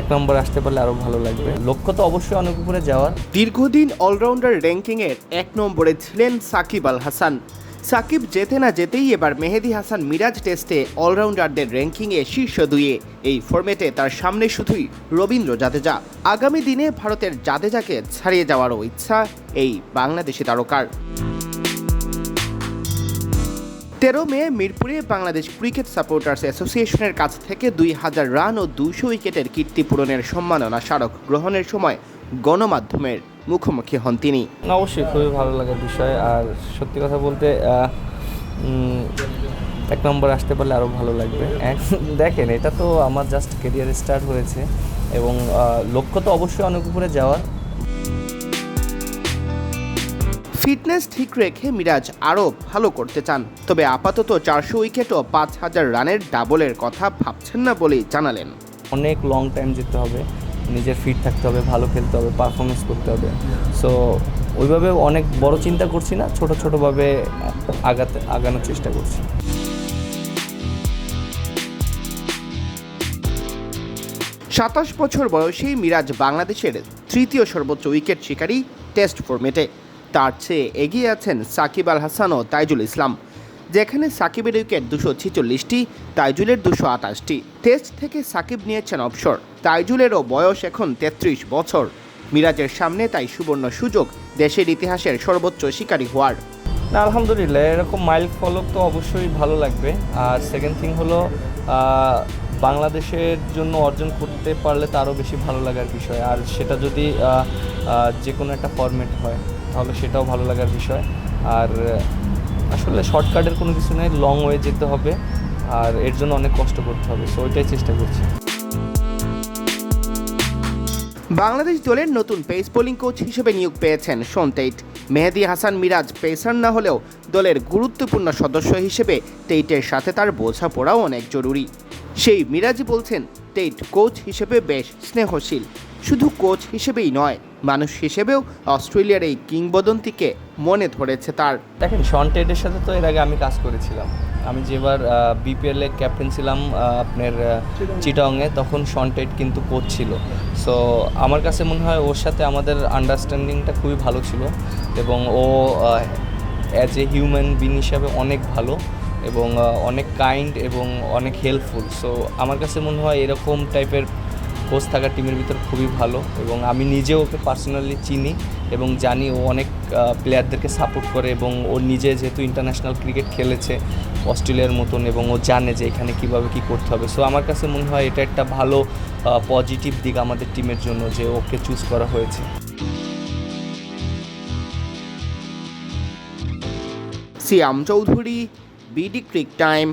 এক নম্বর আসতে পারলে আরও ভালো লাগবে। লক্ষ্য তো অবশ্যই অনেক উপরে যাওয়ার। দীর্ঘদিন অলরাউন্ডার র্যাঙ্কিংয়ের এক নম্বরে ছিলেন সাকিব আল হাসান। সাকিব যেতে না যেতেই এবার মেহেদি হাসান মিরাজ টেস্টে অলরাউন্ডারদের র্যাঙ্কিংয়ে শীর্ষ দুইয়ে। এই ফরম্যাটে তার সামনে শুধুই রবীন্দ্র জাদেজা। আগামী দিনে ভারতের জাদেজাকে ছাড়িয়ে যাওয়ারও ইচ্ছা এই বাংলাদেশি তারকার। তেরো মে মিরপুরে বাংলাদেশ ক্রিকেট সাপোর্টার্স অ্যাসোসিয়েশনের কাছ থেকে দুই হাজার রান ও দুশো উইকেটের কীর্তি পূরণের সম্মাননা স্মারক গ্রহণের সময় গণমাধ্যমের মুখোমুখি হন তিনি। অবশ্যই খুবই ভালো লাগার বিষয়। আর সত্যি কথা বলতে এক নম্বর আসতে পারলে আরও ভালো লাগবে। দেখেন, এটা তো আমার জাস্ট কেরিয়ার স্টার্ট হয়েছে। এবং লক্ষ্য তো অবশ্যই অনেক উপরে যাওয়ার। ফিটনেস ঠিক রেখে মিরাজ আরও ভালো করতে চান। তবে আপাতত চারশো উইকেট ও পাঁচ হাজার রানের ডাবলের কথা ভাবছেন না বলেই জানালেন। অনেক লং টাইম যেতে হবে নিজের ফিট থাকতে হবে ভালো খেলতে হবে পারফরমেন্স করতে হবে। সো ওইভাবে অনেক বড় চিন্তা করছি না ছোট ছোটোভাবে আগাতে আগানোর চেষ্টা করছি। সাতাশ বছর বয়সেই মিরাজ বাংলাদেশের তৃতীয় সর্বোচ্চ উইকেট শিকারী টেস্ট ফরম্যাটে তার চেয়ে এগিয়ে আছেন সাকিব আল হাসান ও তাইজুল ইসলাম, যেখানে সাকিবের উইকেট দুশো ছিচল্লিশটি, তাইজুলের দুশো আঠাশটি টেস্ট থেকে সাকিব নিয়েছেন অবসর। তাইজুলেরও বয়স এখন তেত্রিশ বছর। মিরাজের সামনে তাই সুবর্ণ সুযোগ দেশের ইতিহাসের সর্বোচ্চ শিকারী হওয়ার। না, আলহামদুলিল্লাহ, এরকম মাইল ফলক তো অবশ্যই ভালো লাগবে। আর সেকেন্ড থিং হলো বাংলাদেশের জন্য অর্জন করতে পারলে তারও বেশি ভালো লাগার বিষয়। আর সেটা যদি যে কোনো একটা ফরম্যাট হয়। তাহলে সেটাও ভালো লাগার বিষয়। আর, আসলে শর্টকাটের কোনো কিছু নেই লং ওয়ে যেতে হবে, আর এর জন্য অনেক কষ্ট করতে হবে সো ওইটাই চেষ্টা করছি। বাংলাদেশ দলের নতুন পেস বোলিং কোচ হিসেবে নিয়োগ পেয়েছেন Shaun Tait Mehidy Hasan Miraz pacer না হলেও দলের গুরুত্বপূর্ণ সদস্য হিসেবে টেইটের সাথে তার বোঝাপড়াও অনেক জরুরি। সেই মিরাজই বলছেন টেইট কোচ হিসেবে বেশ স্নেহশীল। শুধু কোচ হিসেবেই নয় মানুষ হিসেবেও অস্ট্রেলিয়ার এই কিংবদন্তিকে মনে ধরেছে তার। দেখেন শন টেডের সাথে তো এর আগে আমি কাজ করেছিলাম। আমি যেবার বিপিএল ক্যাপ্টেন ছিলাম আপনার চিটংয়ে তখন শন টেড কিন্তু কোচ ছিল। সো আমার কাছে মনে হয় ওর সাথে আমাদের আন্ডারস্ট্যান্ডিংটা খুবই ভালো ছিল এবং ও অ্যাজ এ হিউম্যান বিং হিসাবে অনেক ভালো এবং অনেক কাইন্ড এবং অনেক হেল্পফুল সো আমার কাছে মনে হয় এরকম টাইপের কোচ থাকা টিমের ভিতর খুবই ভালো এবং আমি নিজে ওকে পার্সোনালি চিনি এবং জানি ও অনেক প্লেয়ারদেরকে সাপোর্ট করে এবং ও নিজে যেহেতু ইন্টারন্যাশনাল ক্রিকেট খেলেছে অস্ট্রেলিয়ার মতন এবং ও জানে যে এখানে কীভাবে কি করতে হবে। সো আমার কাছে মনে হয় এটা একটা ভালো পজিটিভ দিক আমাদের টিমের জন্য যে ওকে চুজ করা হয়েছে। Siam Chowdhury BD crick time